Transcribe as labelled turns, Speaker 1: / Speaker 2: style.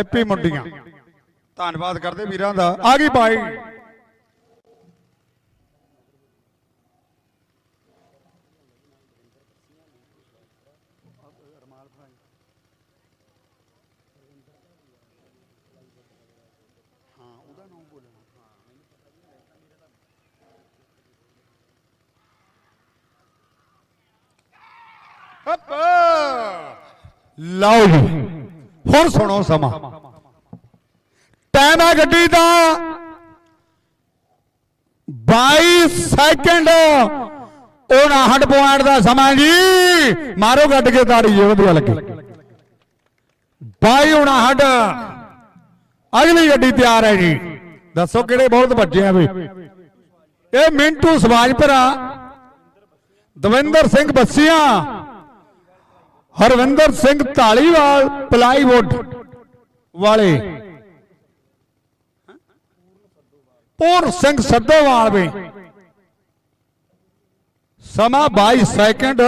Speaker 1: Happy ਮੁੰਡੀਆਂ। ਧੰਨਵਾਦ ਕਰਦੇ ਵੀਰਾਂ ਦਾ। ਆ ਗਈ ਬਾਈ। ਲਓ ਜੀ। ਹੁਣ ਸੁਣੋ ਸਮਾਂ। ਟਾਈਮ ਹੈ ਗੱਡੀ ਦਾ 22 ਸੈਕਿੰਡ। 59 ਪੁਆਇੰਟ ਦਾ ਸਮਾਂ ਜੀ। ਮਾਰੋ ਗੱਡ ਕੇ ਤਾੜੀ ਜੇ ਵਧੀਆ ਲੱਗੇ। 22 59 ਅਗਲੀ ਗੱਡੀ ਤਿਆਰ ਹੈ ਜੀ। ਦੱਸੋ ਕਿਹੜੇ ਬਹੁਤ ਭੱਜੇ ਆ ਵੀ। ਇਹ ਮਿੰਟੂ ਸਵਾਜਪੁਰਾ, ਦਵਿੰਦਰ ਸਿੰਘ ਬੱਸੀਆਂ। ਹਰਵਿੰਦਰ ਸਿੰਘ ਢਾਲੀਵਾਲ ਪਲਾਈਵੁੱਡ ਵਾਲੇ। ਪੂਰ ਸਿੰਘ ਸੱਦੋਵਾਲ ਵੀ। ਸਮਾਂ 22 ਸੈਕਿੰਡ